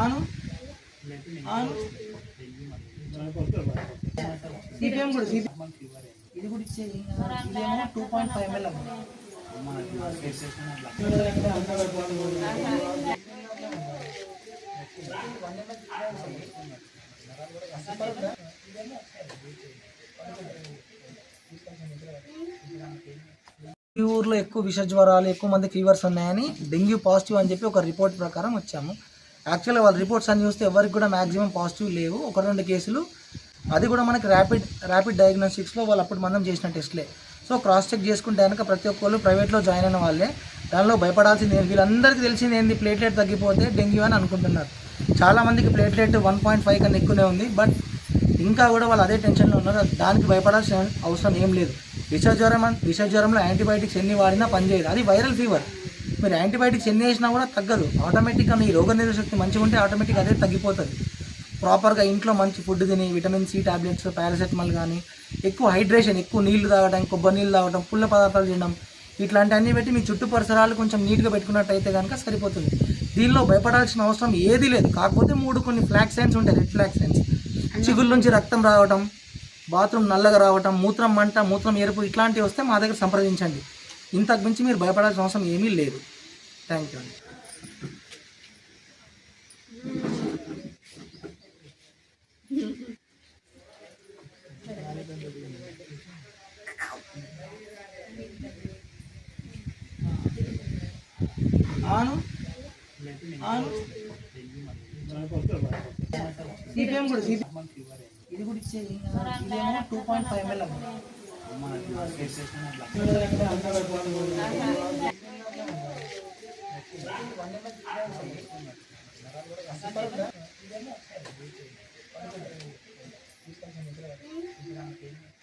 ఆను? ఆను? సిపిఎం కూడా ఇది కూడా ఇచ్చేది ఇదేమో టూ పాయింట్ ఫైవ్ ఎంఎల్ ఈ ఊర్లో ఎక్కువ విష జ్వరాలు ఎక్కువ మంది ఫీవర్స్ ఉన్నాయని డెంగ్యూ పాజిటివ్ అని చెప్పి ఒక రిపోర్ట్ ప్రకారం వచ్చాము. యాక్చువల్గా వాళ్ళ రిపోర్ట్స్ అన్ని చూస్తే ఎవరికి కూడా మ్యాక్సిమం పాజిటివ్ లేవు. ఒక రెండు కేసులు. అది కూడా మనకి ర్యాపిడ్ ర్యాపిడ్ డయాగ్నోస్టిక్స్లో వాళ్ళు అప్పుడు మనం చేసిన టెస్ట్లే సో క్రాస్ చెక్ చేసుకుంటే కనుక ప్రతి ఒక్కళ్ళు ప్రైవేట్లో జాయిన్ అయిన వాళ్ళే. దానిలో భయపడాల్సింది వీళ్ళందరికీ తెలిసింది ఏంది? ప్లేట్లెట్ తగ్గిపోతే డెంగ్యూ అని అనుకుంటున్నారు. చాలామందికి ప్లేట్లెట్ వన్ పాయింట్ ఫైవ్ కన్నా ఎక్కువనే ఉంది. బట్ ఇంకా కూడా వాళ్ళు అదే టెన్షన్లో ఉన్నారు. దానికి భయపడాల్సిన అవసరం ఏం లేదు. విష జ్వరం విష జ్వరంలో యాంటీబయాటిక్స్ ఎన్ని వాడినా పనిచేయదు. అది వైరల్ ఫీవర్ మీరు యాంటీబయాటిక్స్ ఎన్ని వేసినా కూడా తగ్గదు. ఆటోమేటిక్గా మీ రోగ శక్తి మంచిగా ఉంటే ఆటోమేటిక్గా అదే తగ్గిపోతుంది. ప్రాపర్గా ఇంట్లో మంచి ఫుడ్ తిని విటమిన్ సి టాబ్లెట్స్ పారాసెటమాల్ కానీ ఎక్కువ హైడ్రేషన్ ఎక్కువ నీళ్ళు తాగడం కొబ్బరి నీళ్ళు తాగడం పుల్ల పదార్థాలు తినడం ఇట్లాంటివన్నీ పెట్టి మీ చుట్టూ పరిసరాలు కొంచెం నీట్గా పెట్టుకున్నట్టయితే కనుక సరిపోతుంది. దీనిలో భయపడాల్సిన అవసరం ఏదీ లేదు. కాకపోతే మూడు కొన్ని ఫ్లాక్ సైన్స్ ఉంటాయి. రెడ్ ఫ్లాక్ సైన్స్ చిగుళ్ళ నుంచి రక్తం రావటం బాత్రూమ్ నల్లగా రావటం మూత్రం మంట మూత్రం ఎరుపు ఇట్లాంటివి వస్తే మా దగ్గర సంప్రదించండి. ఇంతకు మించి మీరు భయపడాల్సిన అవసరం ఏమీ లేదు. థ్యాంక్ యూ అండి ఆను? ఆను? సిపిఎం కూడా సిపిఎం ఇది కూడా ఇచ్చేది ఇదేమో టూ పాయింట్ ఫైవ్ ఎంఎల్ అమ్మ. Thank you.